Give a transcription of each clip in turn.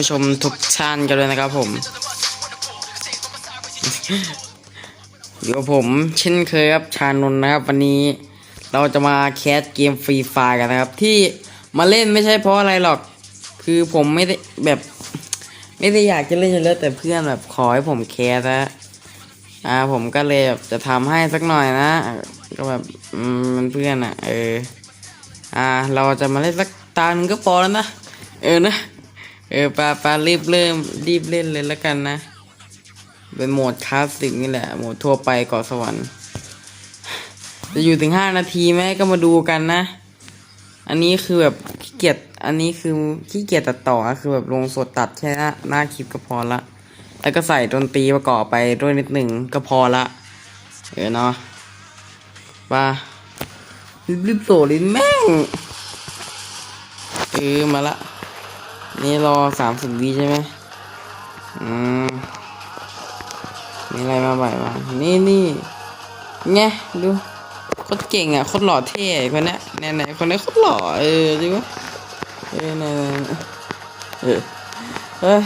ผู้ชมทุกท่านกันเลยนะครับผมอยู่กับผมเช่นเคยครับชานนท์นะครับ วันนี้เราจะมาแคสเกมฟรีไฟกันนะครับ ที่มาเล่นไม่ใช่เพราะอะไรหรอก คือผมไม่ได้แบบ ไม่ได้อยากจะเล่นอยู่แล้วแต่เพื่อนแบบขอให้ผมแคสนะอ่าผมก็เลยแบบจะทำให้สักหน่อยนะ ก็แบบมันเพื่อนอะ เออ อ่า เราจะมาเล่นสักตาหนึงก็พอแล้วนะ เออนะ เออปาปารีบเริ่มรีบเล่นเลยแล้วกันนะ เป็นโหมดคลาสสิกนี่แหละ โหมดทั่วไปเกาะสวรรค์ จะอยู่ถึงห้านาทีไหมก็มาดูกันนะ อันนี้คือแบบขี้เกียจ อันนี้คือขี้เกียจตัดต่อ คือแบบลงสดตัดแค่หน้าคลิปก็พอละ แล้วก็ใส่ดนตรีประกอบไปด้วยนิดหนึ่งก็พอละ เออเนาะปารีบๆโหลดลิ้นแม่ง เออมาละ นี่รอสามสิบวิใช่ไหมอืมมีอะไรมาบ่อยมานี่นี่ไงดูโคตรเก่งอะโคตรหล่อเท่คนนี้ไหนไหนคนนี้โคตรหล่อเออจริงปะเออไหนไหนเออเฮ้ย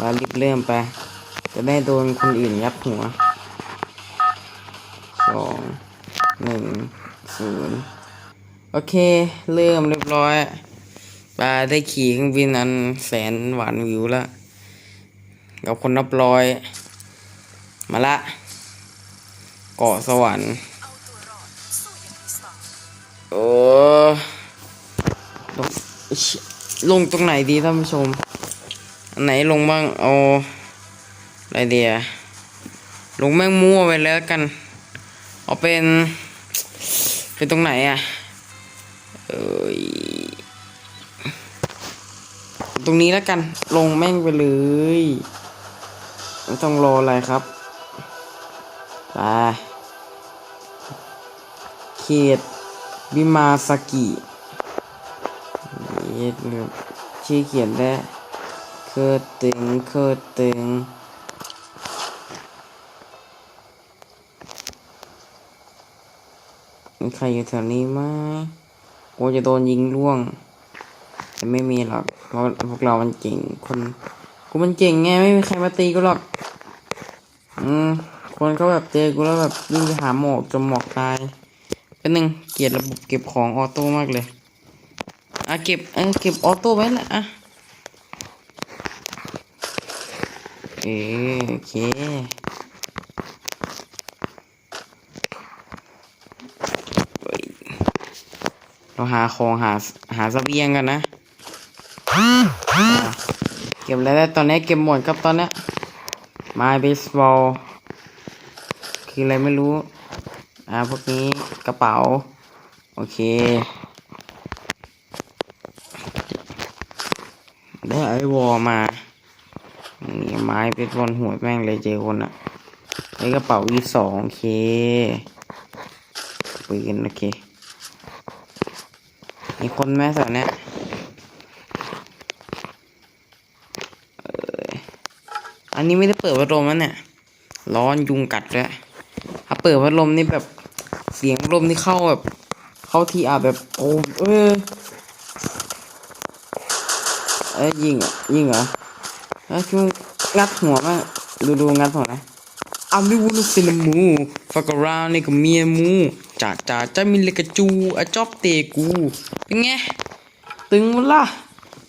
มารีบเริ่มไป จะได้โดนคนอื่นยับหัวสองหนึ่งศูนย์โอเค เริ่มเรียบร้อย ปลาได้ขี่เครื่องบินอันแสนหวานวิวแล้วกับคนนับร้อย มาละ เกาะสวรรค์โอ้ลงอิ๊ยลงตรงไหนดีท่านผู้ชม อันไหนลงบ้าง เอาอะไรเดียลงแม่งมั่วไปแล้วกัน เอาเป็น เป็นตรงไหนอะ ตรงนี้แล้วกัน ลงแม่งไปเลยไม่ต้องรออะไรครับไปเขตบิมาสกิเย็ดเลยชื่อเขียนได้เคอตึงเคอตึงมีใครอยู่แถวนี้ไหมกูจะโดนยิงล่วง แต่ไม่มีหรอก เพราะพวกเรามันเก่ง คน กูมันเก่งไงไม่มีใครมาตีกูหรอก อืม คนเขาแบบเจอกูแล้วแบบวิ่งไปหาหมอกจมหมอกตายเป็นหนึ่งเกลียดระบบเก็บของออโต้มากเลย อะเก็บเออเก็บออโต้ไว้ละอะเออโอเคเราหาของหาหาสเสบียงกันนะ เก็บแล้วได้ตอนนี้เก็บหมดครับตอนนี้ย My baseball คืออะไรไม่รู้ อ่าพวกนี้กระเป๋า โอเค ได้ไอวอลมานี่ไม้เป็นบอลหัวแม่งเลยเจคนอะไอกระเป๋าอีสองโอเคปืนโอเคมีคนไหมแถวเนี้ยเอ่อ อันนี้ไม่ได้เปิดพัดลมแล้วเนี่ย ร้อนยุงกัดด้วถ้าเปิดพัดลมนี่แบบเสียงพัดลมนี่เข้าแบบ เข้าทีอาแบบโอ้เออเอ้ยยิงอะยิงเหรอเอ้ยคืองัดหัวมาดูดูงัดหัวนะอาม่วุ้นสินมูฟักราวนี่ก็เมียมูจ่าจ่าจะมีเลกจูอะจอบเตกูเป็นไงตึงมั้ล่ะ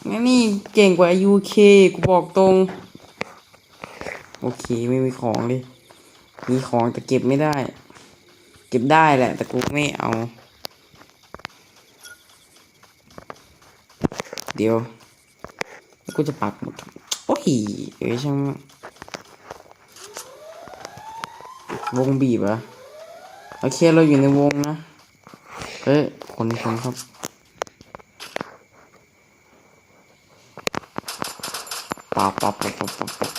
งั้นนี่เก่งกว่ายูเคกูบอกตรง โอเคไม่มีของเลยมีของแต่เก็บไม่ได้ เก็บได้แหละ แต่กูไม่เอา เดี๋ยวกูจะปักหมดโอ้ยเอ้ยช่างวงบีบอะโอเคเราอยู่ในวงนะเฮ้ยคนคนครับปับปับปับปับปับปับ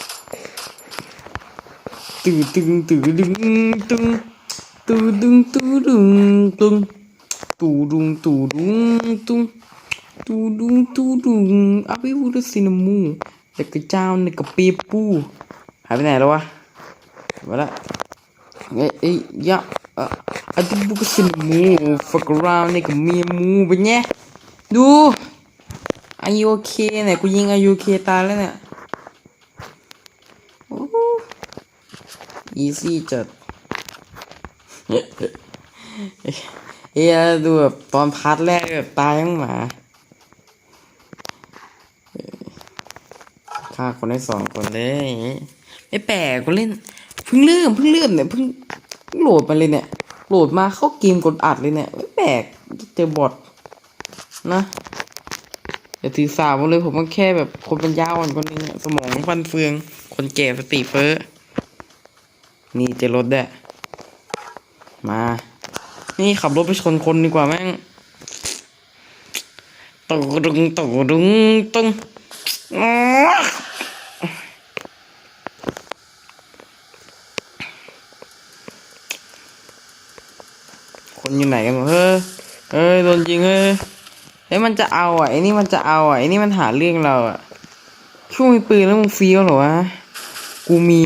ตึงตึงตึงดึงตึงตึงตึงตึงตึงตึงตูดุงตูดุงตุงตูดุงตูดุงอะไรพวกนี้สินะมูเด็กระเจ้าในกระเปียปูหายไปไหนแล้ววะมาละเอ้ยเอ้ยยะอะอาทิบุกสินะมูฟักราวในกระเมียมูไปเนี่ยดูอายุโอเคเนี่ยกูยิงอายุโอเคตายแล้วเนี่ย อีซี่จัดเอ้ยดูแบบตอนพาร์ทแรกแบบตายทั้งหมาฆ่าคนได้สองคนเลยไม่แปลกกูเล่นเพิ่งเริ่มเพิ่งเริ่มเนี่ยเพิ่งโหลดมาเลยเนี่ยโหลดมาเข้าเกมกดอัดเลยเนี่ยไม่แปลกเจอบอทนะอย่าถือสาวมาเลยผมก็แค่แบบคนเป็นยาอ่อนคนนึงอะสมองฟันเฟือง คนแก่สติเฟ้อ นี่เจรถแด้มา นี่ขับรถไปชนคนดีกว่าแม่งตกดึงตกดึงตึงคนอยู่ไหนกันเฮ้ยเฮ้ยโดนยิงเฮ้ยเฮ้ยมันจะเอาอะไอ้นี่มันจะเอาอะไอ้นี่มันหาเรื่องเราอะช่วงมีปืนแล้วมึงฟี้ยวเหรอวะ กูมี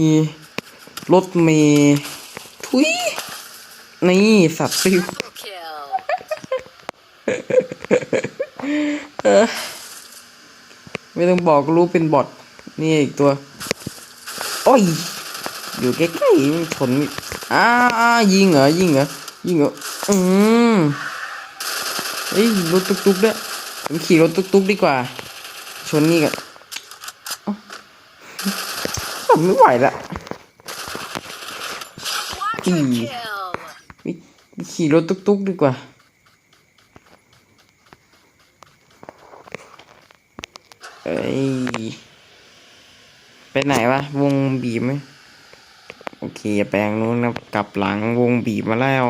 รถเมย์ทุยนี่สัตว์ซิวไม่ต้องบอกก็รู้เป็นบอทนี่อีกตัว โอ้ย อยู่ใกล้ๆมันชนอ้ายิงเหรอ ยิงเหรอ ยิงเหรอ อืมเฮ้ยรถตุ๊กๆด้วยผมขี่รถตุ๊กๆดีกว่า ชนนี่กันผมไม่ไหวละ กี่ขี่รถตุ๊กๆดีกว่า เอ้ย ไปไหนวะ วงบีบไหม โอเค แปลงนู้นนะกลับหลังวงบีบมาแล้ว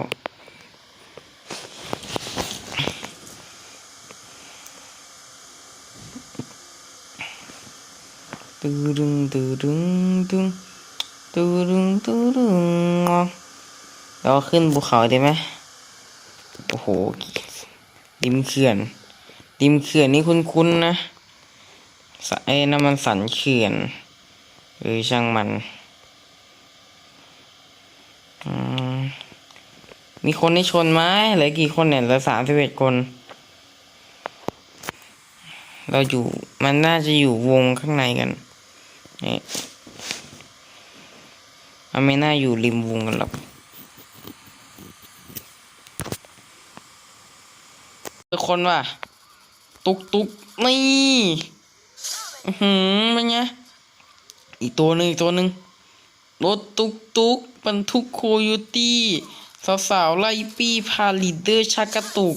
ตึดึงตึดึงตึงตึดึงตึดึงอะ เราขึ้นภูเขาได้ไหมโอ้โหริมเขื่อนริมเขื่อนนี่คุ้นๆนะสไอ้น้ำมันสันเขื่อนเออช่างมันอืมมีคนให้ชนไหมเหลือกี่คนเนี่ยเหลือสามสิบเอ็ดคน เราอยู่มันน่าจะอยู่วงข้างในกันนี่มันไม่น่าอยู่ริมวงกันหรอก เจอคนว่ะตุกตุกนี่หืมเป็นไงอีกตัวหนึ่งอีกตัวหนึ่งรถตุกตุกบรรทุกโคโยตี้สาวๆไล่ปี้พาลีดเดอร์ชักกระตุก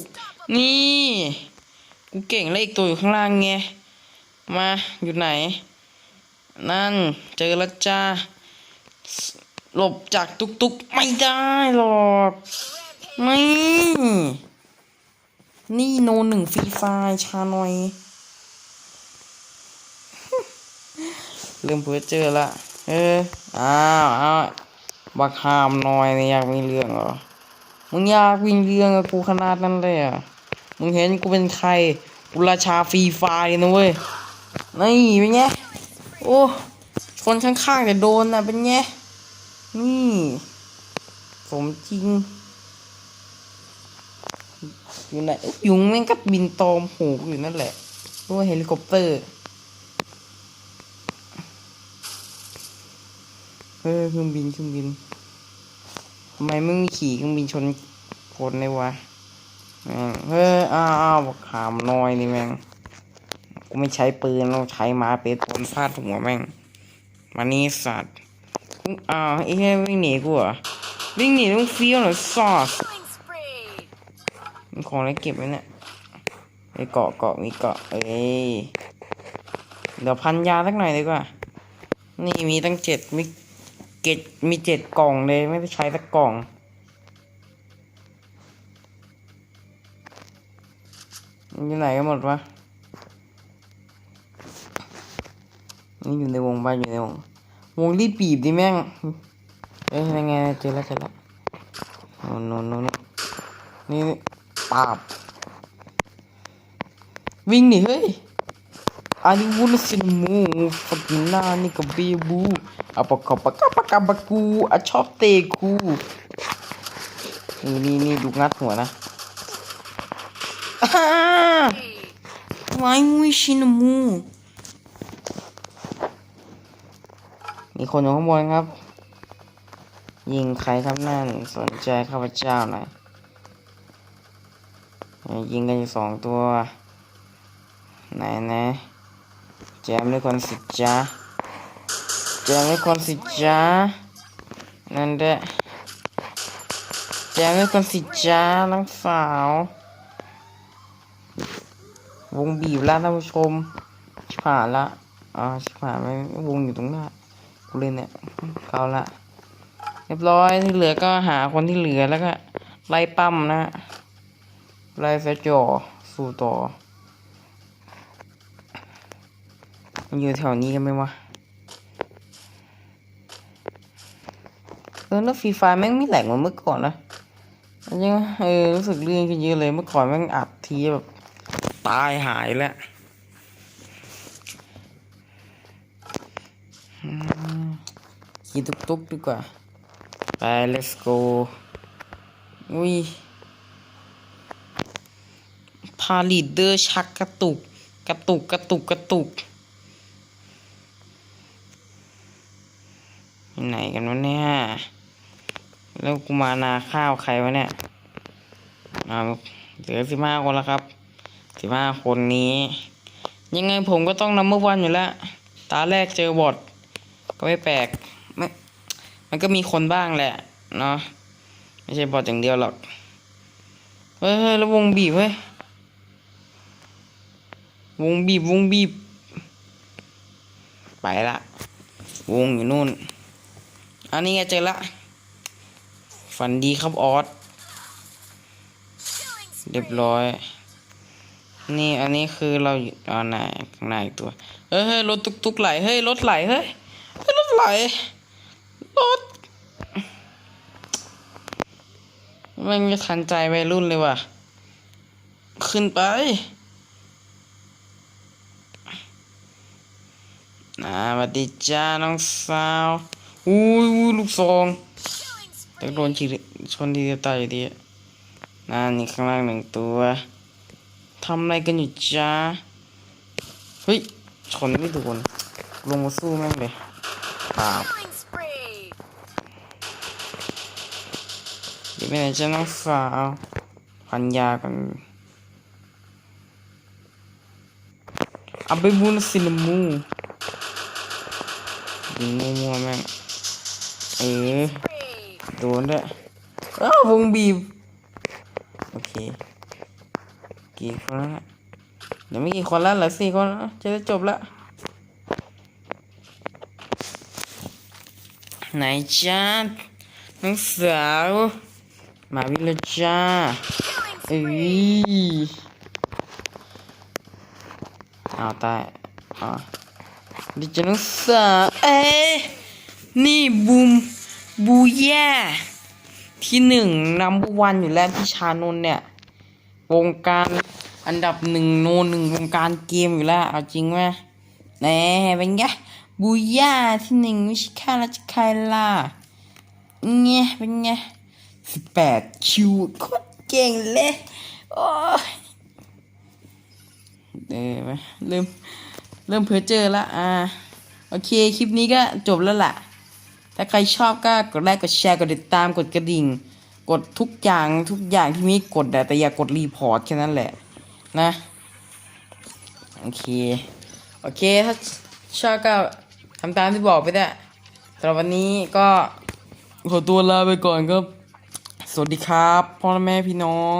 นี่กูเก่งเลขตัวอยู่ข้างล่างไงมาอยู่ไหน นั่นเจอแล้วจ้าหลบจากตุกตุกไม่ได้หรอกไม่ นี่โนหนึ่งฟรีไฟชาหน่อย เริ่มเพื่อเจอละ เออ อ้าวอ้าวบักหามหน่อยเนี่ยอยากมีเรื่องเหรอ มึงอยากมีเรื่องกับกูขนาดนั้นเลยอะ มึงเห็นกูเป็นใคร กูราชาฟรีไฟนะเว้ย นี่เป็นไง โอ้คนข้างๆแต่โดนนะเป็นไง นี่ สมจริง อยู่ไหนยุงแม่งก็บินตอมหูอยู่นั่นแหละด้วยเฮลิคอปเตอร์เฮ้ยเครื่องบินเครื่องบินทำไมไม่มีขี่เครื่องบินชนคนเลยวะแม่งเฮ้ยอ้าวอ้าวบอกขามน้อยนี่แม่งกูไม่ใช้ปืนเราใช้ไม้เปตนฟาดหัวแม่งมานี่สัตว์อ้าวไอ้เหี้ยวิ่งหนีกูเหรอวิ่งหนีต้องเฟี้ยวหรอซอส มีของอะไรเก็บไว้เนี่ยไอเกาะเกาะมีเกาะเอ้ยเดี๋ยวพันยาสักหน่อยดีกว่า นี่มีตั้งเจ็ดมีเกตมีเจ็ดกล่องเลยไม่ได้ใช้สักกล่อง อยู่ไหนกันหมดวะนี่อยู่ในวงบ้านอยู่ในวง วงรีบบีบดิแม่ง เอ้ยยังไงเจอแล้วเจอแล้วน่นโน่นโน่นนี่ ปาบ วิ่งหนีเฮ้ยอาดิวุลสินมูฟักกินานี่กับเบบูอะปะกะปะกะปะกะปะกูอะชอบเตะกูนี่นี่นี่ดูงัดหัวนะอ่า Hey. ไว้วิชินมูมีคนอยู่ข้างบนครับ ยิงใครครับนั่นสนใจข้าพเจ้าหน่อย ยิงกันอยู่สองตัว ไหนนะแจมด้วยคนสิจ้าแจมด้วยคนสิจ้านั่นแหละแจมด้วยคนสิจ้าน้องสาว วงบีบแล้วท่านผู้ชมชิบหายละอ่าชิบหายไม่วงอยู่ตรงหน้ากูเลยเนี่ยเขาละเรียบร้อยที่เหลือก็หาคนที่เหลือแล้วก็ไล่ปั้มนะ ไล่เฟจจอสู่ต่อมันอยู่แถวนี้กันไหมวะ เออแล้วฟรีไฟแม่งไม่แหลกเหมือนเมื่อก่อนนะอันนี้เออรู้สึกเรื่องขึ้นเยอะเลยเมื่อก่อนแม่งอัดทีแบบ ตายหายแล้วขี่ตุกตุกๆดีกว่า ไป let's go อุ้ยาลีดเดอร์ชักกระตุก กระตุกกระตุกกระตุกไหนกันวะเนี่ยแล้วกูมานาข้าวใครวะเนี่ยเอาเหลือสิบห้าคนแล้วครับสิบห้าคนนี้ ยังไงผมก็ต้องนำเมื่อวันอยู่แล้วตาแรกเจอบอทก็ไม่แปลกไม่มันก็มีคนบ้างแหละ เนาะไม่ใช่บอทอย่างเดียวหรอก เฮ้ยเฮ้ยแล้ววงบีบเฮ้ย วงบีบวงบีบ ไปละ วงอยู่นู่น อันนี้ไงเจอละ ฝันดีครับออสเรียบร้อย นี่อันนี้คือเราอยู่อ่าไหนข้างนตัวเฮ้ยรถตุกตุกไหลเฮ้ยรถไหลเฮ้ยรถไหลรถแมันจะทันใจวัยรุ่นเลยว่ะ ขึ้นไป อ่าสวัสดีจ้าน้องสาวอุ้ยอุ้ยลูกซองแต่โดนชีชนทีเดียวตายอยู่ดีอะนั่นนี่ข้างล่างหนึ่งตัวทำอะไรกันอยู่จ้าเฮ้ยชนไม่โดนลงมาสู้แม่งเลยปาบ Killing spree! เดี๋ยวไปไหนจ้าน้องสาวพันยากันเอาไปบุญสินมู ยิงมัวๆแม่งเออ Spree! โดนด้วยอ้าววงบีบ โอเค กี่คนแล้วนะเดี๋ยวไม่กี่คนแล้วเหลือสี่คนแล้วจะได้จบแล้วไหนจ้าน้องสาวมาวิลลจ้า Killing เอ้ spree! ยเอาวตายอ่า ดิฉันน้องสาเอ้นี่บูมบูย่าที่หนึ่งนัมเบอร์วันอยู่แล้วที่ชานนเนี่ย วงการอันดับหนึ่งโนหนึ่งวงการเกมอยู่แล้ว เอาจริงไหมแหน่เป็นไงบูย่าที่หนึ่งไม่ใช่าราชการล่ะเนี่ยเป็นไงสิบแปดคิวโคตรเก่งเลย โอ้ยเออไหมเริ่ม เริ่มเพ้อเจอละอ่าโอเค คลิปนี้ก็จบแล้วล่ะ ถ้าใครชอบก็กดไลค์กดแชร์กดติดตามกดกระดิ่ง กดทุกอย่างทุกอย่างที่มีกดแต่อย่ากดรีพอร์ตแค่นั้นแหละนะโอเค โอเค ถ้าชอบก็ทำตามที่บอกไปได้สำหรับวันนี้ก็ขอตัวลาไปก่อนครับ สวัสดีครับ พ่อแม่พี่น้อง